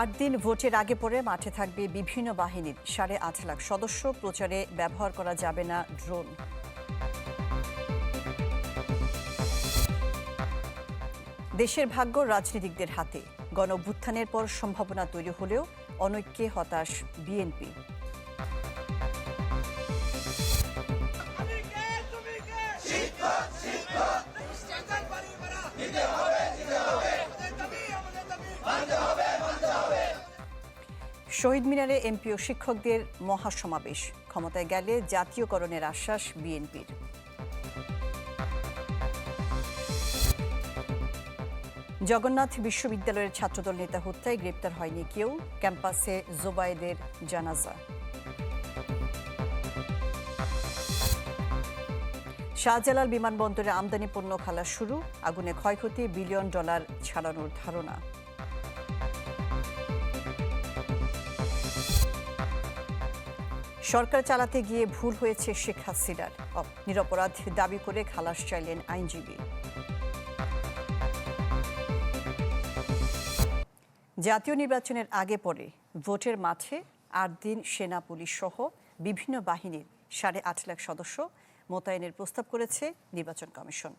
আট দিন ভোটের আগে পরে মাঠে থাকবে বিভিন্ন বাহিনীর সাড়ে আট লাখ সদস্য, প্রচারে ব্যবহার করা যাবে না ড্রোন। দেশের ভাগ্য রাজনীতিকদের হাতে। গণ পর সম্ভাবনা তৈরি হলেও অনৈক্যে হতাশ বিএনপি। শহীদ মিনারে এমপি ও শিক্ষকদের মহাসমাবেশ। ক্ষমতায় গেলে জাতীয়করণের আশ্বাস বিএনপির। জগন্নাথ বিশ্ববিদ্যালয়ের ছাত্রদল নেতা হত্যায় গ্রেপ্তার হয়নি কেউ, ক্যাম্পাসে জোবায়েদের জানাজা। শাহজালাল বিমানবন্দরে আমদানি পণ্য খালা শুরু, আগুনে ক্ষয়ক্ষতি, বিলিয়ন ডলার ছাড়ানোর ধারণা। সরকার চালাতে গিয়ে ভুল হয়েছে শেখ হাসিনার। নিরপরাধ দাবি করে খালাস চাইলেন আইনজীবী। জাতীয় নির্বাচনের আগে পরে ভোটের মাঠে আট দিন সেনা, পুলিশ সহ বিভিন্ন বাহিনীর সাড়ে আট লাখ সদস্য মোতায়েনের প্রস্তাব করেছে নির্বাচন কমিশন।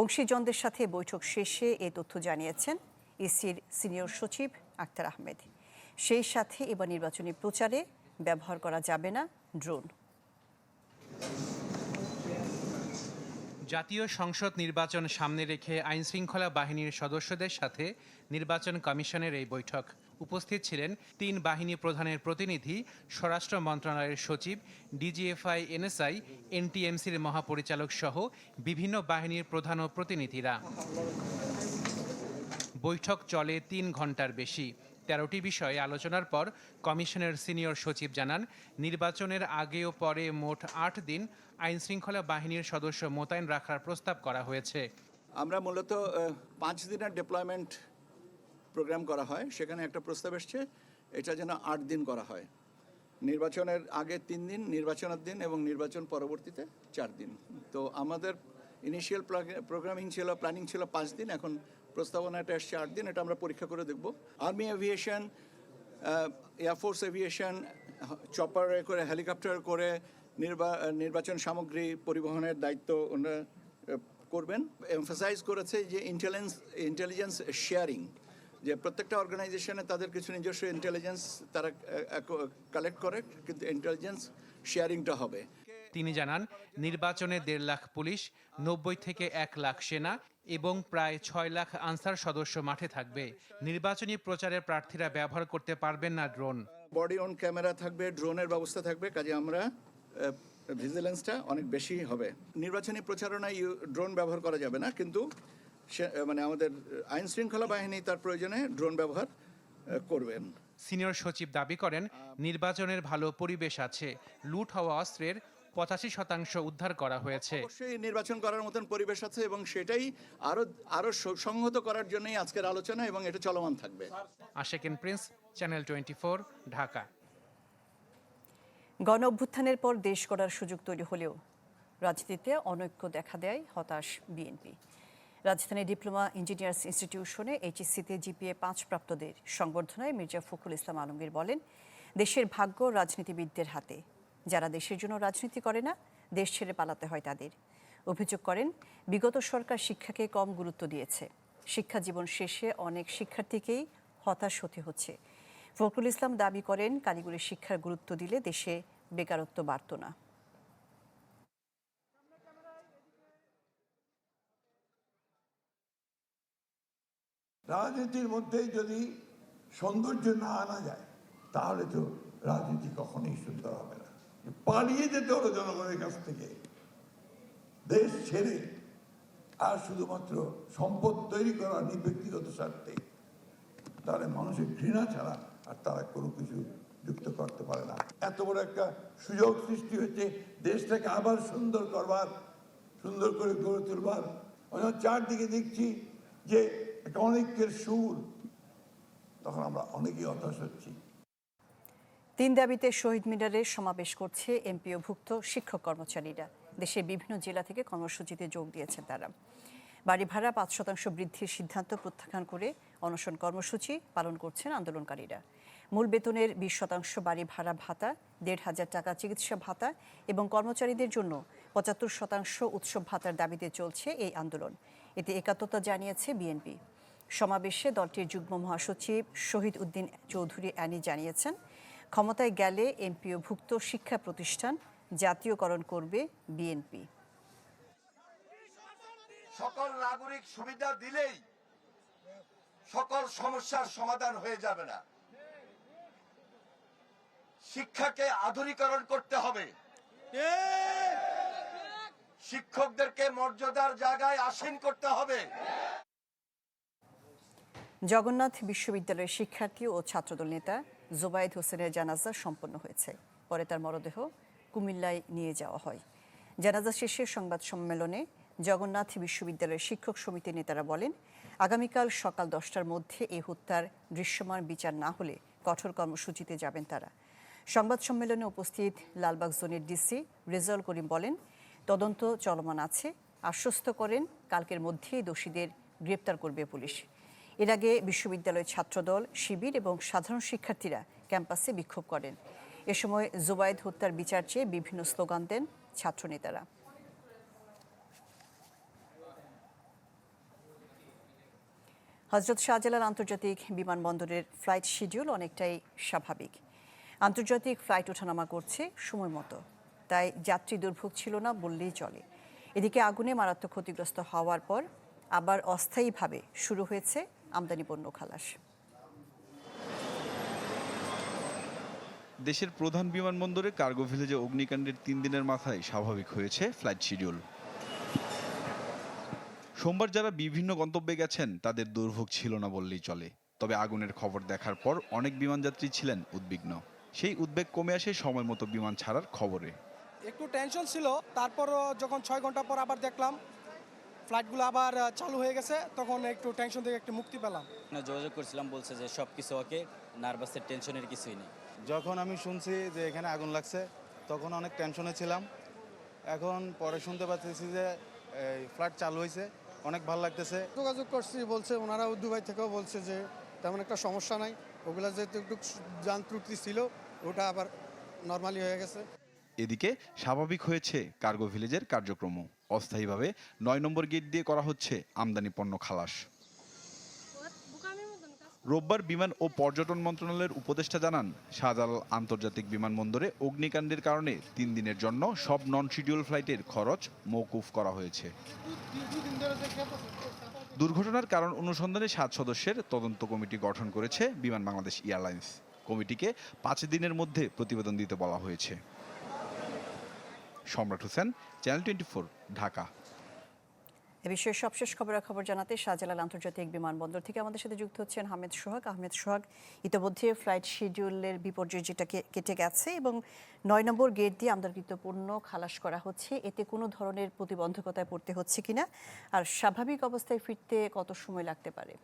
অংশীজনদের সাথে বৈঠক শেষে এ তথ্য জানিয়েছেন ইসির সিনিয়র সচিব আক্তার আহমেদ। সেই সাথে এবার নির্বাচনী প্রচারে ব্যবহার করা যাবে না, ড্রোন। জাতীয় সংসদ নির্বাচন সামনে রেখে আইনশৃঙ্খলা বাহিনীর সদস্যদের সাথে নির্বাচন কমিশনের এই বৈঠক। উপস্থিত ছিলেন তিন বাহিনী প্রধানের প্রতিনিধি, স্বরাষ্ট্র মন্ত্রণালয়ের সচিব, ডিজিএফআই, এনএসআই, এনটিএমসির মহাপরিচালক সহ বিভিন্ন বাহিনীর প্রধান ও প্রতিনিধিরা। বৈঠক চলে তিন ঘণ্টার বেশি। তেরোটি বিষয়ে আলোচনার পর কমিশনের সিনিয়র সচিব জানান, নির্বাচনের আগে ও পরে মোট আট দিন আইনশৃঙ্খলা বাহিনীর সদস্য মোতায়েন রাখার প্রস্তাব করা হয়েছে। আমরা মূলত পাঁচ দিনের ডেপ্লয়মেন্ট প্রোগ্রাম করা হয়। সেখানে একটা প্রস্তাব এসছে, এটা যেন আট দিন করা হয়। নির্বাচনের আগে তিন দিন, নির্বাচনের দিন এবং নির্বাচন পরবর্তীতে চার দিন। তো আমাদের ইনিশিয়াল প্রোগ্রামিং ছিল প্ল্যানিং ছিল পাঁচ দিন, এখন প্রস্তাবনাটা এসছে আট দিন, এটা আমরা পরীক্ষা করে দেখব। Army aviation air force aviation চপারে করে হেলিকপ্টার করে নির্বা- নির্বাচন সামগ্রী পরিবহনের দায়িত্ব ওনারা করবেন। এমফাসাইজ করেছে যে ইন্টেলিজেন্স ইন্টেলিজেন্স শেয়ারিং যে প্রত্যেকটা অর্গানাইজেশনে তাদের কিছু নিজস্ব ইন্টেলিজেন্স তারা কালেক্ট করে, কিন্তু ইন্টেলিজেন্স শেয়ারিংটা হবে। তিনি জানান, নির্বাচনে দেড় লাখ পুলিশ, নব্বই থেকে এক লাখ সেনা এবং প্রায় ছয় লাখ আনসার সদস্য মাঠে থাকবে। নির্বাচনী প্রচারে প্রার্থীরা ব্যবহার করতে পারবেন না ড্রোন। বডি অন ক্যামেরা থাকবে ড্রোনের ব্যবস্থা থাকবে কাজে আমরা ভিজিলেন্সটা অনেক বেশি হবে। নির্বাচনী প্রচারণায় ড্রোন ব্যবহার করা যাবে না কিন্তু মানে আমাদের আইন শৃঙ্খলা বাহিনী তার প্রয়োজনে ড্রোন ব্যবহার করবেন সিনিয়র সচিব দাবি করেন নির্বাচনের ভালো পরিবেশ আছে। লুট হওয়া অস্ত্রের পঁচাশি শতাংশ উদ্ধার করা হয়েছে। অবশ্যই নির্বাচন করার মতন পরিবেশ আছে এবং সেটাই আরও আরও সংহত করার জন্যই আজকের আলোচনা এবং এটা চলমান থাকবে। Ashekin Prince channel twenty Dhaka. গণ অভ্যুত্থানের পর দেশ গড়ার সুযোগ তৈরি হলেও রাজনীতিতে অনৈক্য দেখা দেয় হতাশ বিএনপি। রাজধানীর ডিপ্লোমা ইঞ্জিনিয়ার্স ইনস্টিটিউশনে এইচএসসিতে জিপিএ পাঁচ প্রাপ্তদের সংবর্ধনায় মির্জা ফখরুল ইসলাম আলমগীর বলেন দেশের ভাগ্য রাজনীতিবিদদের হাতে। যারা দেশের জন্য রাজনীতি করে না, দেশ ছেড়ে পালাতে হয় তাদের। অভিযোগ করেন, বিগত সরকার শিক্ষাকে কম গুরুত্ব দিয়েছে। শিক্ষা জীবন শেষে অনেক শিক্ষার্থীকেই হতাশ হতে হচ্ছে। ফখরুল ইসলাম দাবি করেন, কারিগরি শিক্ষার গুরুত্ব দিলে দেশে বেকারত্ব বাড়ত না। রাজনীতির মধ্যেই যদি সৌন্দর্য না আনা যায়, তাহলে তো রাজনীতি কখনোই সুন্দর হবে না। পালিয়ে যেতে হলো জনগণের কাছ থেকে। দেশ ছেড়ে আর শুধুমাত্র সম্পদ তৈরি করা ব্যক্তিগত স্বার্থে তাহলে মানুষের ঘৃণা ছাড়া আর তারা কোনো কিছু যুক্ত করতে পারে না। এত বড় একটা সুযোগ সৃষ্টি হয়েছে, দেশটাকে আবার সুন্দর করবার, সুন্দর করে গড়ে তুলবার। চারদিকে দেখছি যে একটা অনেকের সুর, তখন আমরা অনেকেই হতাশ হচ্ছি। তিন দাবিতে শহীদ মিনারে সমাবেশ করছে এমপিওভুক্ত শিক্ষক কর্মচারীরা। দেশের বিভিন্ন জেলা থেকে কর্মসূচিতে যোগ দিয়েছেন তারা। বাড়ি ভাড়া পাঁচ শতাংশ বৃদ্ধির সিদ্ধান্ত প্রত্যাখ্যান করে অনশন কর্মসূচি পালন করছেন আন্দোলনকারীরা। মূল বেতনের বিশ শতাংশ বাড়ি ভাড়া ভাতা, দেড় হাজার টাকা চিকিৎসা ভাতা এবং কর্মচারীদের জন্য পঁচাত্তর শতাংশ উৎসব ভাতার দাবিতে চলছে এই আন্দোলন। এতে একাত্মতা জানিয়েছে বিএনপি। সমাবেশে দলটির যুগ্ম মহাসচিব শহীদ উদ্দিন চৌধুরী অ্যানি জানিয়েছেন ক্ষমতায় গেলে এমপিওভুক্ত শিক্ষা প্রতিষ্ঠান জাতীয়করণ করবে বিএনপি। সকল নাগরিক সুবিধা দিলেই সকল সমস্যার সমাধান হয়ে যাবে না। শিক্ষাকে আধুনিকরণ করতে হবে। শিক্ষকদেরকে মর্যাদার জায়গায় আসীন করতে হবে। জগন্নাথ বিশ্ববিদ্যালয়ের শিক্ষার্থী ও ছাত্রদল নেতা জোবায়েদ হোসেনের জানাজা সম্পন্ন হয়েছে। পরে তার মরদেহ কুমিল্লায় নিয়ে যাওয়া হয়। জানাজা শেষে সংবাদ সম্মেলনে জগন্নাথ বিশ্ববিদ্যালয়ের শিক্ষক সমিতির নেতারা বলেন, আগামীকাল সকাল দশটার মধ্যে এই হত্যার দৃশ্যমান বিচার না হলে কঠোর কর্মসূচিতে যাবেন তারা। সংবাদ সম্মেলনে উপস্থিত লালবাগ জোনের ডিসি রেজাউল করিম বলেন, তদন্ত চলমান আছে। আশ্বস্ত করেন, কালকের মধ্যেই দোষীদের গ্রেপ্তার করবে পুলিশ। এর আগে বিশ্ববিদ্যালয়ের ছাত্রদল, শিবির এবং সাধারণ শিক্ষার্থীরা ক্যাম্পাসে বিক্ষোভ করেন। এ সময় জুবায়েদ হত্যার বিচার চেয়ে বিভিন্ন স্লোগান দেন ছাত্রনেতারা। হজরত শাহজালাল আন্তর্জাতিক বিমানবন্দরের ফ্লাইট শিডিউল অনেকটাই স্বাভাবিক। আন্তর্জাতিক ফ্লাইট ওঠানামা করছে সময় মতো। তাই যাত্রী দুর্ভোগ ছিল না বললেই চলে। এদিকে আগুনে মারাত্মক ক্ষতিগ্রস্ত হওয়ার পর আবার অস্থায়ীভাবে শুরু হয়েছে আমদানি পণ্য খালাস। দেশের প্রধান বিমানবন্দরে কার্গো ভিলেজে অগ্নিকাণ্ডের তিন দিনের মাথায় স্বাভাবিক হয়েছে ফ্লাইট শিডিউল। সোমবার যারা বিভিন্ন গন্তব্যে গেছেন তাদের দুর্ভোগ ছিল না বললেই চলে। তবে আগুনের খবর দেখার পর অনেক বিমানযাত্রী ছিলেন উদ্বিগ্ন। সেই উদ্বেগ কমে আসে সময় মতো বিমান ছাড়ার খবরে। একটু টেনশন ছিল তারপর যখন ছয় ঘণ্টা পর আবার দেখলাম ফ্লাইটগুলো আবার চালু হয়ে গেছে তখন একটু টেনশন থেকে একটু মুক্তি পেলাম। না, যোগাযোগ করছিলাম বলছে যে সব কিছু ওকে নার্ভাসের টেনশনের কিছুই নেই। যখন আমি শুনছি যে এখানে আগুন লাগছে তখন অনেক টেনশনে ছিলাম। এখন পরে শুনতে পাচ্ছি যে এই ফ্লাইট চালু হয়েছে অনেক ভালো লাগতেছে। যোগাযোগ করছি বলছে ওনারাও দুবাই থেকেও বলছে যে তেমন একটা সমস্যা নাই ওগুলো যেহেতু একটু যান ত্রুটি ছিল ওটা আবার নর্মালি হয়ে গেছে। এদিকে স্বাভাবিক হয়েছে কার্গো ভিলেজের কার্যক্রমও। অস্থায়ীভাবে। নয় নম্বর গেট দিয়ে করা হচ্ছে আমদানি পণ্য খালাস। রোববার বিমান ও পর্যটন মন্ত্রণালয়ের উপদেষ্টা জানান, শাহজালাল আন্তর্জাতিক বিমানবন্দরে অগ্নিকাণ্ডের কারণে তিন দিনের জন্য সব নন শিডিউল ফ্লাইটের খরচ মৌকুফ করা হয়েছে। দুর্ঘটনার কারণ অনুসন্ধানে সাত সদস্যের তদন্ত কমিটি গঠন করেছে বিমান বাংলাদেশ এয়ারলাইন্স। কমিটিকে পাঁচ দিনের মধ্যে প্রতিবেদন দিতে বলা হয়েছে। Samrat Hossain channel twenty Dhaka. এ বিষয়ে সবশেষ খবরাখবর জানাতে শাহজালাল আন্তর্জাতিক বিমানবন্দর থেকে আমাদের সাথে যুক্ত হচ্ছেন হামেদ সোহাগ। আহমেদ সোহাগ ইতিমধ্যে ফ্লাইট শিডিউলের বিপর্যয় যেটা কেটে গেছে এবং নয় নম্বর গেট দিয়ে আমদানিকৃত পণ্য খালাস করা হচ্ছে। এতে কোনো ধরনের প্রতিবন্ধকতায় পড়তে হচ্ছে কিনা? আর স্বাভাবিক অবস্থায় ফিরতে কত সময় লাগতে পারে?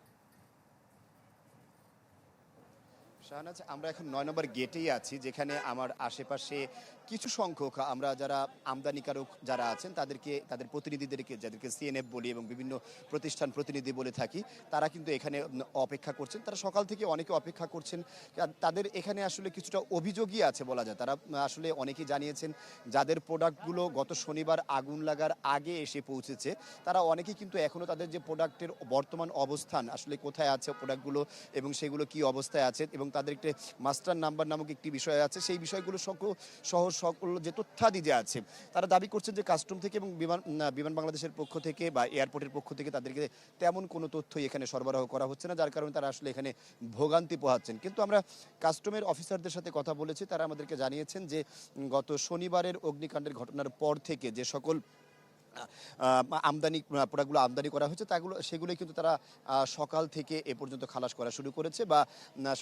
শাহনাজ আমরা এখন নয় নম্বর গেটেই আছি যেখানে আমার আশেপাশে কিছু সংখ্যক আমরা যারা আমদানিকারক যারা আছেন, তাদেরকে, তাদের প্রতিনিধিদেরকে, যাদেরকে সিএনএফ বলি এবং বিভিন্ন প্রতিষ্ঠান প্রতিনিধি বলে থাকি, তারা কিন্তু এখানে অপেক্ষা করছেন। তারা সকাল থেকে অনেকে অপেক্ষা করছেন। তাদের এখানে আসলে কিছুটা অভিযোগই আছে বলা যায়। তারা আসলে অনেকেই জানিয়েছেন, যাদের প্রোডাক্টগুলো গত শনিবার আগুন লাগার আগে এসে পৌঁছেছে, তারা অনেকেই কিন্তু এখনও তাদের যে প্রোডাক্টের বর্তমান অবস্থান, আসলে কোথায় আছে প্রোডাক্টগুলো এবং সেগুলো কি অবস্থায় আছে এবং তাদের একটি মাস্টার নাম্বার নামক একটি বিষয় আছে, সেই বিষয়গুলো সহ সকল যে তথ্যাদি যে আছে, তারা দাবি করছেন যে কাস্টম থেকে এবং বিমান বিমান বাংলাদেশের পক্ষ থেকে বা এয়ারপোর্টের পক্ষ থেকে তাদেরকে তেমন কোনো তথ্যই এখানে সরবরাহ করা হচ্ছে না, যার কারণে তারা আসলে এখানে ভোগান্তি পোহাচ্ছেন। কিন্তু আমরা কাস্টমের অফিসারদের সাথে কথা বলেছি, তারা আমাদেরকে জানিয়েছেন যে গত শনিবারের অগ্নিকাণ্ডের ঘটনার পর থেকে যে সকল আমদানি প্রোডাক্টগুলো আমদানি করা হয়েছে, তাগুলো, সেগুলোই কিন্তু তারা সকাল থেকে এ পর্যন্ত খালাস করা শুরু করেছে বা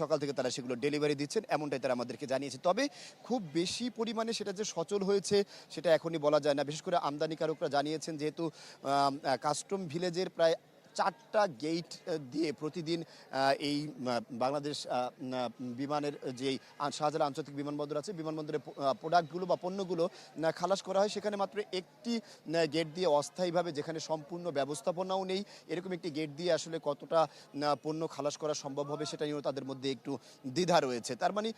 সকাল থেকে তারা সেগুলো ডেলিভারি দিচ্ছেন, এমনটাই তারা আমাদেরকে জানিয়েছে। তবে খুব বেশি পরিমাণে সেটা যে সচল হয়েছে, সেটা এখনই বলা যায় না। বিশেষ করে আমদানিকারকরা জানিয়েছেন, যেহেতু কাস্টম ভিলেজের প্রায় চারটা গেট দিয়ে প্রতিদিন এই বাংলাদেশ বিমানের যেই শাহজালাল আন্তর্জাতিক বিমানবন্দর আছে বিমানবন্দরের প্রোডাক্টগুলো বা পণ্যগুলো খালাস করা হয়। সেখানে মাত্র একটি গেট দিয়ে অস্থায়ীভাবে যেখানে সম্পূর্ণ ব্যবস্থাপনাও নেই, এরকম একটি গেট দিয়ে আসলে কতটা পণ্য খালাস করা সম্ভব হবে সেটা নিয়েও তাদের মধ্যে একটু দ্বিধা রয়েছে। তার মানে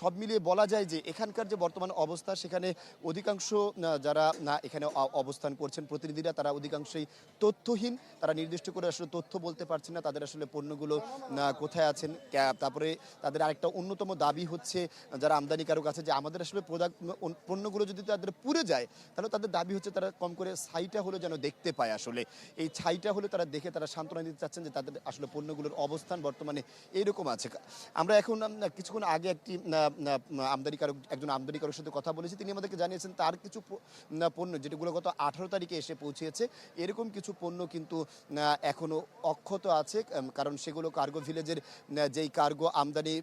সব মিলিয়ে বলা যায় যে, এখানকার যে বর্তমান অবস্থা, সেখানে অধিকাংশ যারা এখানে অবস্থান করছেন, প্রতিনিধিরা তারা অধিকাংশই তথ্যহীন, তারা নির্দিষ্ট করে আসলে তথ্য বলতে পারছেন না, তাদের আসলে পণ্যগুলো কোথায় আছেন তারপরে তাদের আরেকটা অন্যতম দাবি হচ্ছে, যারা আমদানিকারক আছে, যে আমাদের আসলে প্রোডাক্ট পণ্যগুলো যদি তাদের পুড়ে যায়, তাহলে তাদের দাবি হচ্ছে তারা কম করে ছাইটা হলে যেন দেখতে পায় আসলে। এই ছাইটা হলে তারা দেখে তারা সান্ত্বনা দিতে চাচ্ছেন যে তাদের আসলে পণ্যগুলোর অবস্থান বর্তমানে এইরকম আছে। আমরা এখন কিছুক্ষণ আগে একটি আমদানিকারক, একজন আমদানিকারকের সাথে কথা বলেছি, তিনি আমাদেরকে জানিয়েছেন তার কিছু পণ্য যেগুলো গত আঠারো তারিখে এসে পৌঁছেছে, এরকম কিছু পণ্য কিন্তু উম, এখনও অক্ষত আছে কারণ সেগুলো কার্গো ভিলেজের যেই কার্গো আমদানি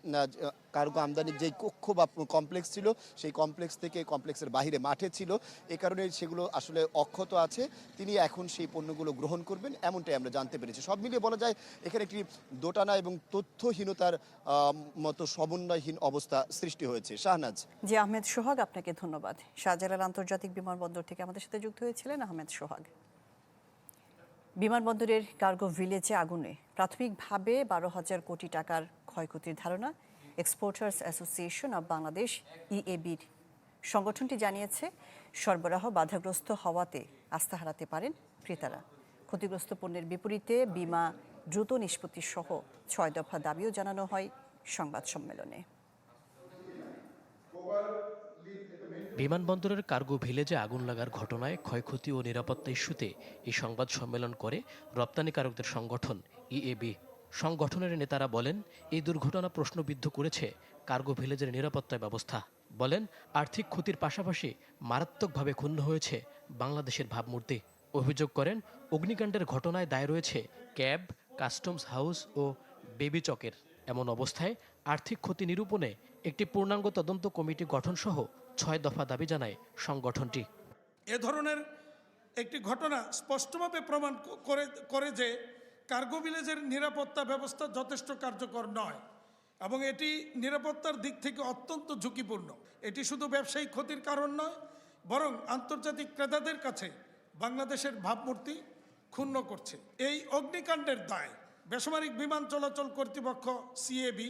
কার্গো আমদানির যেই কক্ষ বা কমপ্লেক্স ছিল সেই কমপ্লেক্স থেকে কমপ্লেক্সের বাইরে মাঠে ছিল। এ কারণে সেগুলো আসলে অক্ষত আছে। তিনি এখন সেই পণ্যগুলো গ্রহণ করবেন এমনটাই আমরা জানতে পেরেছি। সব মিলিয়ে বলা যায় এখানে একটি দোটানা এবং তথ্যহীনতার মতো সমন্বয়হীন অবস্থা সৃষ্টি হয়েছে। শাহনাজ। জি আহমেদ সোহাগ আপনাকে ধন্যবাদ। শাহজালাল আন্তর্জাতিক বিমানবন্দর থেকে আমাদের সাথে যুক্ত হয়েছিলেন আহমেদ সোহাগ। বিমানবন্দরের কার্গো ভিলেজে আগুনে। প্রাথমিকভাবে বারো হাজার কোটি টাকার ক্ষয়ক্ষতির ধারণা এক্সপোর্টার্স অ্যাসোসিয়েশন অব বাংলাদেশ ইএবির সংগঠনটি জানিয়েছে, সরবরাহ বাধাগ্রস্ত হওয়াতে আস্থা হারাতে পারেন ক্রেতারা। ক্ষতিগ্রস্ত পণ্যের বিপরীতে বিমা, দ্রুত নিষ্পত্তি সহ ছয় দফা দাবিও জানানো হয় সংবাদ সম্মেলনে। বিমানবন্দরের কার্গো ভিলেজে আগুন লাগার ঘটনায় ক্ষয়ক্ষতি ও নিরাপত্তা ইস্যুতে এই সংবাদ সম্মেলন করে রপ্তানিকারকদের সংগঠন ইএবি সংগঠনের নেতারা বলেন, এই দুর্ঘটনা প্রশ্নবিদ্ধ করেছে কার্গো ভিলেজের নিরাপত্তা ব্যবস্থা। বলেন, আর্থিক ক্ষতির পাশাপাশি মারাত্মকভাবে ক্ষুণ্ণ হয়েছে বাংলাদেশের ভাবমূর্তি। অভিযোগ করেন, অগ্নিকাণ্ডের ঘটনায় দায় রয়েছে ক্যাব, কাস্টমস হাউস ও বেবি চকের। এমন অবস্থায় আর্থিক ক্ষতি নিরূপণে একটি পূর্ণাঙ্গ তদন্ত কমিটি গঠনসহ ছয় দফা দাবি জানায় সংগঠনটি। এ ধরনের একটি ঘটনা স্পষ্টভাবে প্রমাণ করে করে যে কার্গো ভিলেজের নিরাপত্তা ব্যবস্থা যথেষ্ট কার্যকর নয় এবং এটি নিরাপত্তার দিক থেকে অত্যন্ত ঝুঁকিপূর্ণ। এটি শুধু ব্যবসায়িক ক্ষতির কারণ নয়, বরং আন্তর্জাতিক ক্রেতাদের কাছে বাংলাদেশের ভাবমূর্তি ক্ষুণ্ণ করছে। এই অগ্নিকাণ্ডের দায় বেসামরিক বিমান চলাচল কর্তৃপক্ষ সিএবি,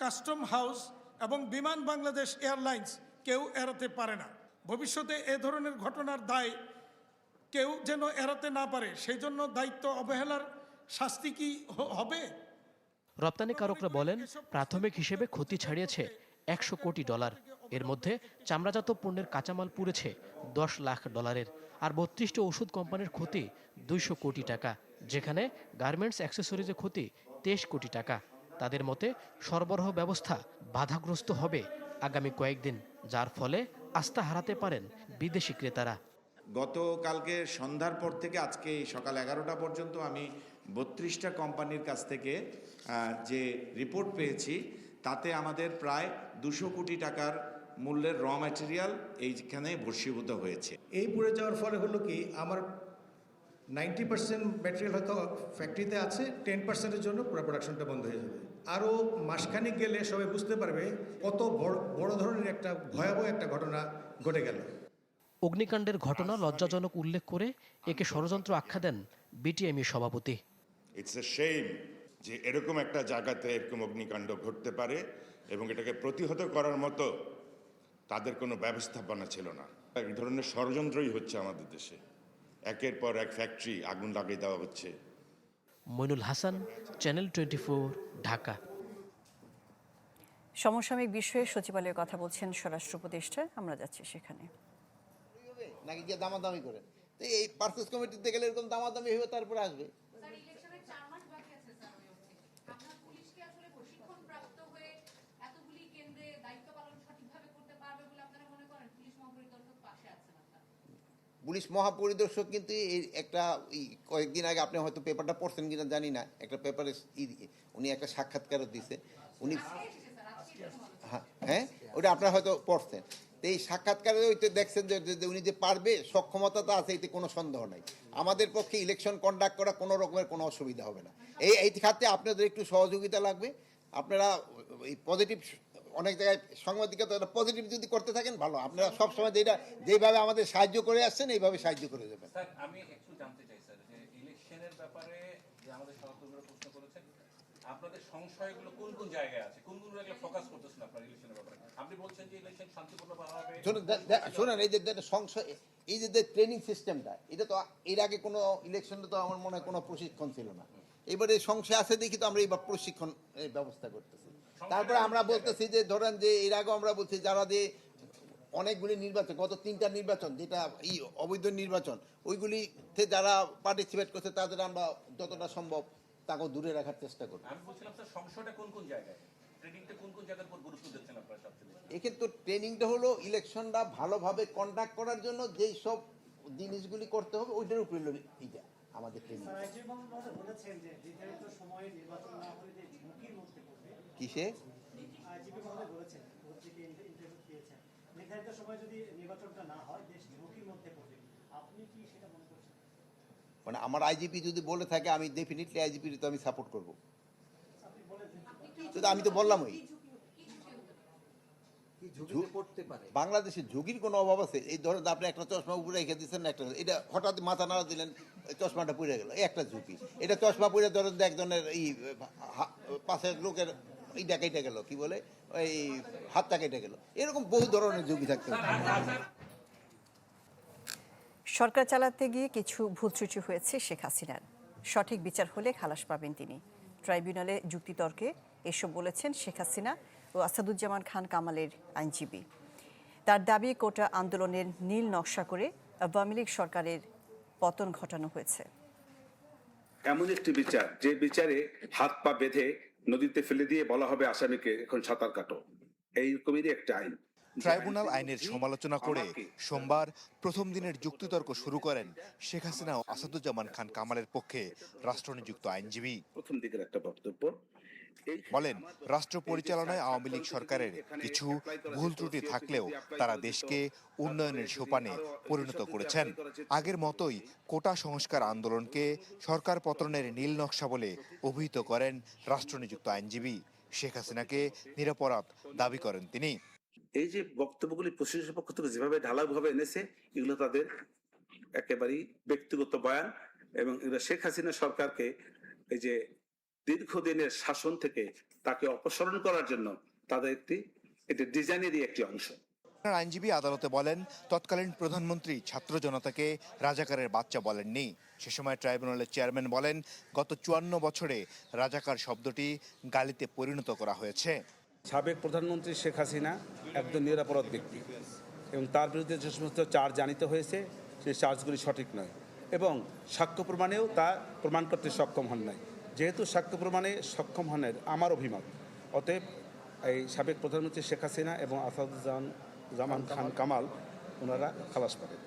কাস্টম হাউস এবং বিমান বাংলাদেশ এয়ারলাইন্স কেউ এড়াতে পারে না। ভবিষ্যতে এ ধরনের ঘটনার দায় কেউ যেন এড়াতে না পারে সেই জন্য দায়িত্ব অবহেলার শাস্তি কি হবে? রপ্তানিকারকরা বলেন প্রাথমিক হিসেবে ক্ষতি ছাড়িয়েছে একশো কোটি ডলার। এর মধ্যে চামড়াজাত পণ্যের কাঁচামাল পুড়েছে দশ লাখ ডলারের আর বত্রিশটি ওষুধ কোম্পানির ক্ষতি দুইশো কোটি টাকা যেখানে গার্মেন্টস অ্যাক্সেসরিজের ক্ষতি তেইশ কোটি টাকা। তাদের মতে সরবরাহ ব্যবস্থা বাধাগ্রস্ত হবে আগামী কয়েকদিন যার ফলে আস্থা হারাতে পারেন বিদেশি ক্রেতারা। গতকালকে সন্ধ্যার পর থেকে আজকে এই সকাল এগারোটা পর্যন্ত আমি বত্রিশটা কোম্পানির কাছ থেকে যে রিপোর্ট পেয়েছি তাতে আমাদের প্রায় দুশো কোটি টাকার মূল্যের র ম্যাটেরিয়াল এইখানে ভর্ষীভূত হয়েছে। এই পুড়ে যাওয়ার ফলে হলো কি আমার নাইনটি পার্সেন্ট ম্যাটেরিয়াল হয়তো ফ্যাক্টরিতে আছে টেন পার্সেন্টের জন্য পুরো প্রোডাকশনটা বন্ধ হয়ে যাবে। আরও মাসখানিক গেলে সবাই বুঝতে পারবে কত বড় বড় ধরনের একটা ভয়াবহ একটা ঘটনা ঘটে গেল। অগ্নিকাণ্ডের ঘটনা লজ্জাজনক উল্লেখ করে একে ষড়যন্ত্র আখ্যা দেন বিটিএমই সভাপতি। ইটস এ শেম যে এরকম একটা জায়গাতে এরকম অগ্নিকাণ্ড ঘটতে পারে এবং এটাকে প্রতিহত করার মতো তাদের কোনো ব্যবস্থাপনা ছিল না। এক ধরনের ষড়যন্ত্রই হচ্ছে আমাদের দেশে। একের পর এক ফ্যাক্টরি আগুন লাগিয়ে দেওয়া হচ্ছে। Moinul Hasan channel twenty Dhaka. সমসাময়িক বিষয়ে সচিবালয়ের কথা বলছেন স্বরাষ্ট্র উপদেষ্টা। আমরা যাচ্ছি সেখানে। নাকি গিয়ে দামাদামি করে? তো এই পার্সেস কমিটিতে গেলে এরকম দামাদামি হয়ে তারপরে আসবে। পুলিশ মহাপরিদর্শক কিন্তু একটা কয়েকদিন আগে আপনি হয়তো পেপারটা পড়ছেন কিনা জানি না, একটা পেপারে উনি একটা সাক্ষাৎকারও দিছে। উনি হ্যাঁ হ্যাঁ ওটা আপনারা হয়তো পড়ছেন। তো এই সাক্ষাৎকারে ওই তো দেখছেন যে উনি যে পারবে, সক্ষমতা তো আছে, এতে কোনো সন্দেহ নাই। আমাদের পক্ষে ইলেকশন কন্ডাক্ট করা কোনো রকমের কোনো অসুবিধা হবে না। এই এই খাতে আপনাদের একটু সহযোগিতা লাগবে। আপনারা এই পজিটিভ অনেক জায়গায় সাংবাদিকতা পজিটিভ যদি করতে থাকেন ভালো। আপনারা সবসময় যেটা যেভাবে আমাদের সাহায্য করে আসছেন এইভাবে সাহায্য করে দেবেন স্যার আমি একটু জানতে চাই স্যার যে ইলেকশনের ব্যাপারে যে আমাদের সহকর্মীরা প্রশ্ন করেছেন আপনাদের সংশয়গুলো কোন কোন জায়গায় আছে? কোন কোন জায়গায় ফোকাস করতেছেন আপনারা ইলেকশনের ব্যাপারে? আপনি বলছেন যে ইলেকশন শান্তিপূর্ণভাবে হবে। শুনুন এই যে সংশয় এই যে ট্রেনিং সিস্টেমটা এটা তো এর আগে কোনো ইলেকশনে তো আমার মনে হয় কোনো প্রশিক্ষণ ছিল না। এবারে সংশয় আছে দেখি তো আমরা এবার প্রশিক্ষণ ব্যবস্থা করতেছি। তারপরে আমরা বলতেছি যে ধরেন যে এর আগে আমরা বলছি যারা যে অনেকগুলি নির্বাচন গত তিনটা নির্বাচন যেটা এই অবৈধ নির্বাচন ওইগুলিতে যারা পার্টিসিপেট করছে তাদের আমরা যতটা সম্ভব তাকে দূরে রাখার চেষ্টা করব। আমি বলছিলাম স্যার সংশয়টা কোন কোন জায়গায়? ট্রেনিংটা? এক্ষেত্রে হলো ইলেকশনটা ভালোভাবে কন্ডাক্ট করার জন্য যেই সব জিনিসগুলি করতে হবে ওইটার উপরে আমাদের ট্রেনিং কিসে? আইজিপি মহোদয় বলেছেন পত্রিকে ইন্টারভিউ নির্ধারিত সময়ে যদি নির্বাচনটা না হয় দেশ ঝুঁকির মধ্যে পড়বে। আপনি কি সেটা মনে করছেন? মানে আমার আইজিপি যদি বলে থাকে আমি ডেফিনেটলি আইজিপি তো আমি সাপোর্ট করব। তো আমি তো বললাম ওই বাংলাদেশে ঝুঁকির কোনো অভাব আছে? এই ধরেন আপনি একটা চশমা উপরে রেখে দিচ্ছেন একটা এটা হঠাৎ মাথা নাড়া দিলেন চশমাটা পড়ে গেল। একটা ঝুঁকি। এটা চশমা পড়ে ধরেন একজনের এই হা- পাশের লোকের এইটা কেটে গেল কি বলে? ওই হাতটা কেটে গেল। এরকম বহু ধরনের ঝুঁকি থাকতে সরকার চালাতে গিয়ে কিছু ভুল ত্রুটি হয়েছে শেখ হাসিনার। সঠিক বিচার হলে খালাস পাবেন তিনি। ট্রাইব্যুনালে যুক্তিতর্কে এসব বলেছেন শেখ হাসিনা ও আসাদুজ্জামান খান কামালের আইনজীবী। তার দাবি কোটা আন্দোলনের নীল নকশা করে আওয়ামী লীগ সরকারের পতন ঘটানো হয়েছে। এমন একটি বিচার যে বিচারে হাত পা বেঁধে নদীতে ফেলে দিয়ে বলা হবে আসামিকে এখন সাঁতার কাটো। এইরকমেরই একটা আইন। ট্রাইব্যুনাল আইনের সমালোচনা করে সোমবার প্রথম দিনের যুক্তিতর্ক শুরু করেন শেখ হাসিনা ও আসাদুজ্জামান খান কামালের পক্ষে রাষ্ট্রনিযুক্ত আইনজীবী। প্রথম দিকের একটা বক্তব্য বলেন, রাষ্ট্র পরিচালনায় আওয়ামী লীগ সরকারের কিছু ভুল ত্রুটি থাকলেও তারা দেশকে উন্নয়নের সোপানে পরিণত করেছেন। আগের মতোই কোটা সংস্কার আন্দোলনকে সরকার পতনের নীল নকশা বলে অভিহিত করেন রাষ্ট্রনিযুক্ত আইনজীবী শেখ হাসিনাকে নিরাপরাধ দাবি করেন তিনি। এই যে বক্তব্যগুলি প্রশাসনের পক্ষ থেকে যেভাবে ঢালাওভাবে এনেছে, এগুলো তাদের একেবারেই ব্যক্তিগত বয়ান এবং এগুলো শেখ হাসিনা সরকারকে এই যে দীর্ঘদিনের শাসন থেকে তাকে অপসারণ করার জন্য তাদের একটি এটি ডিজাইনেরই একটি অংশ। আইনজীবী আদালতে বলেন তৎকালীন প্রধানমন্ত্রী ছাত্র জনতাকে রাজাকারের বাচ্চা বলেননি। সে সময় ট্রাইব্যুনালের চেয়ারম্যান বলেন গত চুয়ান্ন বছরে রাজাকার শব্দটি গালিতে পরিণত করা হয়েছে। সাবেক প্রধানমন্ত্রী শেখ হাসিনা একজন নিরাপরাধ ব্যক্তি এবং তার বিরুদ্ধে যে সমস্ত চার্জ জানিত হয়েছে সেই চার্জগুলি সঠিক নয় এবং সাক্ষ্য প্রমাণেও তা প্রমাণ করতে সক্ষম হন নাই। যেহেতু সাক্ষ্য প্রমাণে সক্ষম হনের আমার অভিমত, অতএব এই সাবেক প্রধানমন্ত্রী শেখ হাসিনা এবং আসাদুজ্জামান জামান খান কামাল ওনারা খালাস পাবেন।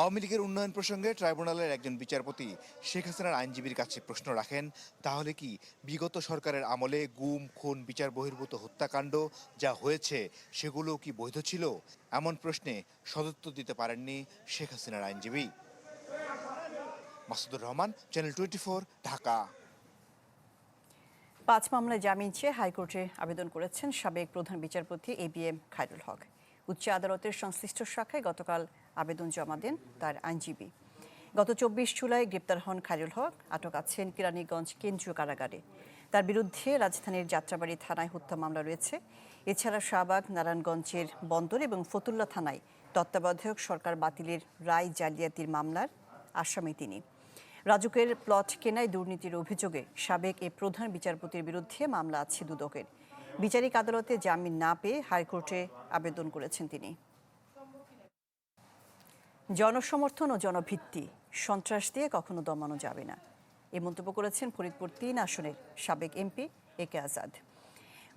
আওয়ামী লীগের উন্নয়ন প্রসঙ্গে ট্রাইব্যুনালের একজন বিচারপতি শেখ হাসিনার আইনজীবীর কাছে প্রশ্ন রাখেন, তাহলে কি বিগত সরকারের আমলে গুম, খুন, বিচার বহির্ভূত হত্যাকাণ্ড যা হয়েছে সেগুলো কি বৈধ ছিল? এমন প্রশ্নে সদুত্তর দিতে পারেননি শেখ হাসিনার আইনজীবী। Masudur Rahman channel twenty Dhaka. পাঁচ মামলায় জামিন চেয়ে হাইকোর্টে আবেদন করেছেন সাবেক প্রধান বিচারপতি A B M Khairul Haque. উচ্চ আদালতের সংশ্লিষ্ট শাখায় গতকাল আবেদন জমা দেন তার আইনজীবী। গত চব্বিশ জুলাই গ্রেপ্তার হন খায়রুল হক, আটক আছেন কেরানীগঞ্জ কেন্দ্রীয় কারাগারে। তার বিরুদ্ধে রাজধানীর যাত্রাবাড়ি থানায় হত্যা মামলা রয়েছে। এছাড়া শাহবাগ, নারায়ণগঞ্জের বন্দর এবং ফতুল্লা থানায় তত্ত্বাবধায়ক সরকার বাতিলের রায় জালিয়াতির মামলার আসামি তিনি। রাজুকের প্লট কেনায় দুর্নীতির অভিযোগে সাবেক এ প্রধান বিচারপতির বিরুদ্ধে মামলা আছে দুদকের। বিচারিক আদালতে জামিন না পেয়ে হাইকোর্টে আবেদন করেছেন তিনি। জনসমর্থন ও জনভিত্তি, সন্ত্রাস দিয়ে কখনো দমানো যাবে না। এ মন্তব্য করেছেন ফরিদপুর তিন আসনের সাবেক এমপি এ কে আজাদ।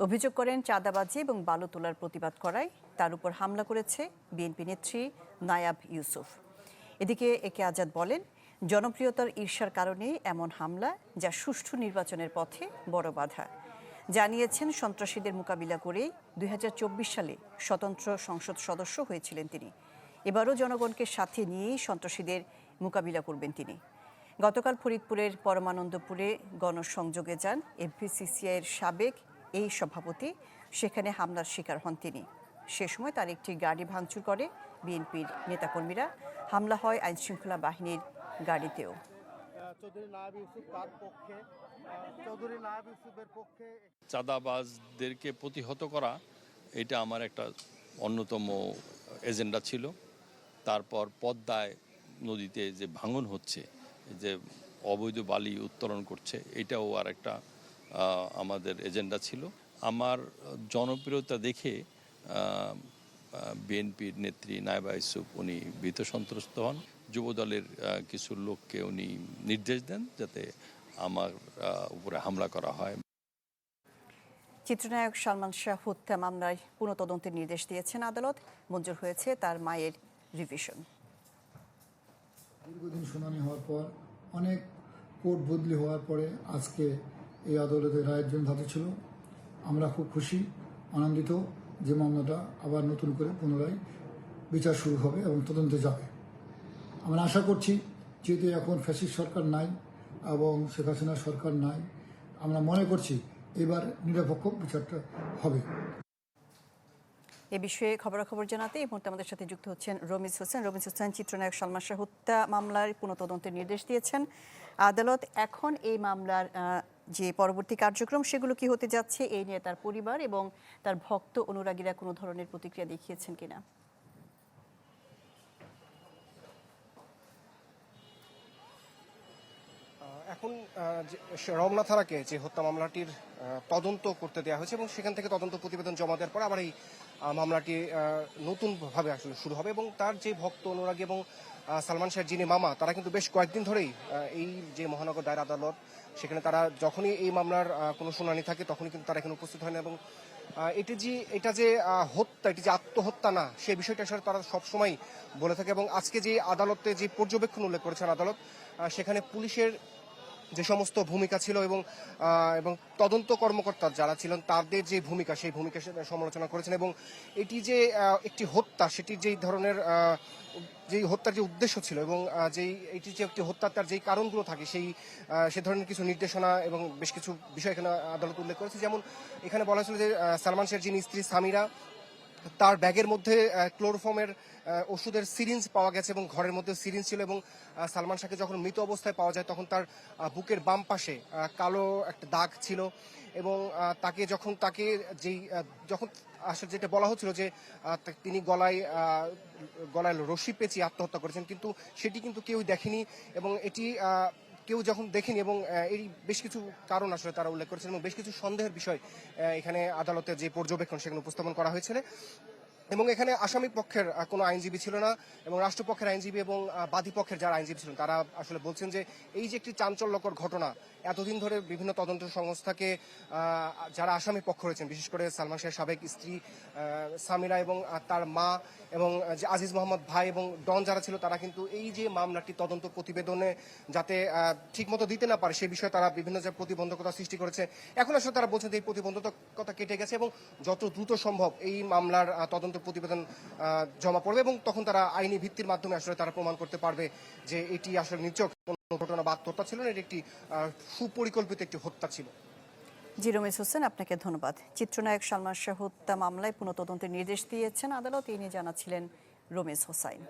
অভিযোগ করেন, চাঁদাবাজি এবং বালু তোলার প্রতিবাদ করায় তার উপর হামলা করেছে বিএনপি নেত্রী নায়াব ইউসুফ। এদিকে এ কে আজাদ বলেন জনপ্রিয়তার ঈর্ষার কারণে এমন হামলা যা সুষ্ঠু নির্বাচনের পথে বড় বাধা। জানিয়েছেন সন্ত্রাসীদের মোকাবিলা করেই দুই সালে স্বতন্ত্র সংসদ সদস্য হয়েছিলেন তিনি। এবারও জনগণকে সাথে নিয়েই সন্ত্রাসীদের মোকাবিলা করবেন তিনি। গতকাল ফরিদপুরের পরমানন্দপুরে গণসংযোগে যান এফবিসিসিআইয়ের সাবেক এই সভাপতি, সেখানে হামলার শিকার হন তিনি। সে সময় তার একটি গাড়ি ভাঙচুর করে বিএনপির নেতাকর্মীরা। হামলা হয় আইনশৃঙ্খলা বাহিনীর গাড়িতেও। চাঁদাবাজদেরকে প্রতিহত করা এটা আমার একটা অন্যতম এজেন্ডা ছিল। তারপর পদ্মায় নদীতে যে ভাঙন হচ্ছে যে অবৈধ বালি উত্তোলন করছে এটাও আর একটা আমাদের এজেন্ডা ছিল। আমার জনপ্রিয়তা দেখে বিএনপির নেত্রী নায়বা ইসুফ উনি ভীত সন্ত্রস্ত হন। যুবদলের আহ, কিছু লোককে উনি নির্দেশ দেন যাতে আমার উপরে হামলা করা হয়। চিত্রনায়ক সালমান শাহ হত্যা মামলায় পুনঃতদন্তের নির্দেশ দিয়েছেন আদালত। মঞ্জুর হয়েছে তার মায়ের রিভিশন। দীর্ঘদিন শুনানি হওয়ার পর অনেক কোর্ট বদলি হওয়ার পরে আজকে এই আদালতের রায়ের জন্য ধাতু ছিল। আমরা খুব খুশি আনন্দিত যে মামলাটা আবার নতুন করে পুনরায় বিচার শুরু হবে এবং তদন্তে যাবে। আমরা আশা করছি, যেহেতু এখন ফ্যাসিস্ট সরকার নাই এবং শেখ হাসিনা সরকার নাই, আমরা মনে করছি এবার নিরপেক্ষ বিচারটা হবে। এ বিষয়ে খবরাখবর জানাতে এই মুহূর্তে আমাদের সাথে যুক্ত হচ্ছেন রমিজ হোসেন। রমিজ হোসেন, চিত্রনায়ক সালমান শাহ হত্যা মামলার পুনঃতদন্তের নির্দেশ দিয়েছেন। আদালত এখন এই মামলার যে পরবর্তী কার্যক্রম, সেগুলো কি হতে যাচ্ছে, এই নিয়ে তার পরিবার এবং তার ভক্ত অনুরাগীরা কোনো ধরনের প্রতিক্রিয়া দেখিয়েছেন কিনা? এখন রমনা থানাকে যে হত্যা মামলাটির তদন্ত করতে দেওয়া হয়েছে এবং সেখান থেকে তদন্ত প্রতিবেদন জমা দেওয়ার পর আবার এই মামলাটি নতুনভাবে আসলে শুরু হবে এবং তার যে ভক্ত অনুরাগী এবং সালমান শাহের যিনি মামা, তারা কিন্তু বেশ কয়েকদিন ধরেই এই যে মহানগর দায়ের আদালত, সেখানে তারা যখনই এই মামলার কোনো শুনানি থাকে তখনই কিন্তু তারা এখানে উপস্থিত হয় না এবং এটি যে, এটা যে হত্যা, এটি যে আত্মহত্যা না সেই বিষয়টা আসলে তারা সবসময় বলে থাকে এবং আজকে যে আদালতে যে পর্যবেক্ষণ উল্লেখ করেছেন আদালত সেখানে পুলিশের যে সমস্ত ভূমিকা ছিল এবং এবং তদন্ত কর্মকর্তা যারা ছিলেন, তাদের যে ভূমিকা, সেই ভূমিকা সমালোচনা করেছেন এবং এটি যে একটি হত্যা সেটির যেই ধরনের যেই হত্যার যে উদ্দেশ্য ছিল এবং যেই, এটি যে একটি হত্যার তার যেই কারণগুলো থাকে, সেই সে ধরনের কিছু নির্দেশনা এবং বেশ কিছু বিষয় এখানে আদালত উল্লেখ করেছে। যেমন এখানে বলা হয়েছিল যে সালমান শের যিনি স্ত্রী সামিরা, তার ব্যাগের মধ্যে ক্লোরোফর্মের ওষুধের সিরিঞ্জ পাওয়া গেছে এবং ঘরের মধ্যে সিরিঞ্জ ছিল এবং সালমান শাহকে যখন মৃত অবস্থায় পাওয়া যায় তখন তার বুকের বাম পাশে কালো একটা দাগ ছিল এবং তাকে যখন তাকে যেই যখন আসলে যেটা বলা হচ্ছিল যে তিনি গলায় গলায় রশি পেঁচিয়ে আত্মহত্যা করেছেন কিন্তু সেটি কিন্তু কেউ দেখেনি এবং এটি কেউ যখন দেখেনি এবং এই বেশ কিছু কারণ আসলে তারা উল্লেখ করেছেন এবং বেশ কিছু সন্দেহের বিষয় এখানে আদালতে যে পর্যবেক্ষণ সেখানে উপস্থাপন করা হয়েছিল। এবং এখানে আসামি পক্ষের কোনো আইনজীবী ছিল না এবং রাষ্ট্রপক্ষের আইনজীবী এবং বাদী পক্ষের যারা আইনজীবী ছিলেন তারা আসলে বলছেন যে এই যে একটি চাঞ্চল্যকর ঘটনা এতদিন ধরে বিভিন্ন তদন্ত সংস্থাকে যারা আসামি পক্ষ রয়েছেন বিশেষ করে সালমান শাহের সাবেক স্ত্রী সামিরা এবং তার মা এবং যে আজিজ মোহাম্মদ ভাই এবং ডন যারা ছিল তারা কিন্তু এই যে মামলাটি তদন্ত প্রতিবেদনে যাতে ঠিকমতো দিতে না পারে সে বিষয়ে তারা বিভিন্ন যে প্রতিবন্ধকতা সৃষ্টি করেছে এখন আসলে তারা বলছেন যে এই প্রতিবন্ধকতা কেটে গেছে এবং যত দ্রুত সম্ভব এই মামলার আহ, তদন্ত প্রতিবেদন জমা পড়বে এবং তখন তারা আইনি ভিত্তির মাধ্যমে আসলে তারা প্রমাণ করতে পারবে যে এটি আসলে নিচক ঘটনা বা আত্মহত্যা ছিল না, এটি একটি সুপরিকল্পিত একটি হত্যা ছিল। জি রমেশ হোসেন, আপনাকে ধন্যবাদ। চিত্রনায়ক সালমান শাহ হত্যা মামলায় পুনঃ তদন্তের নির্দেশ দিয়েছেন আদালত এই নিয়ে জানাচ্ছিলেন রমেশ হোসাইন।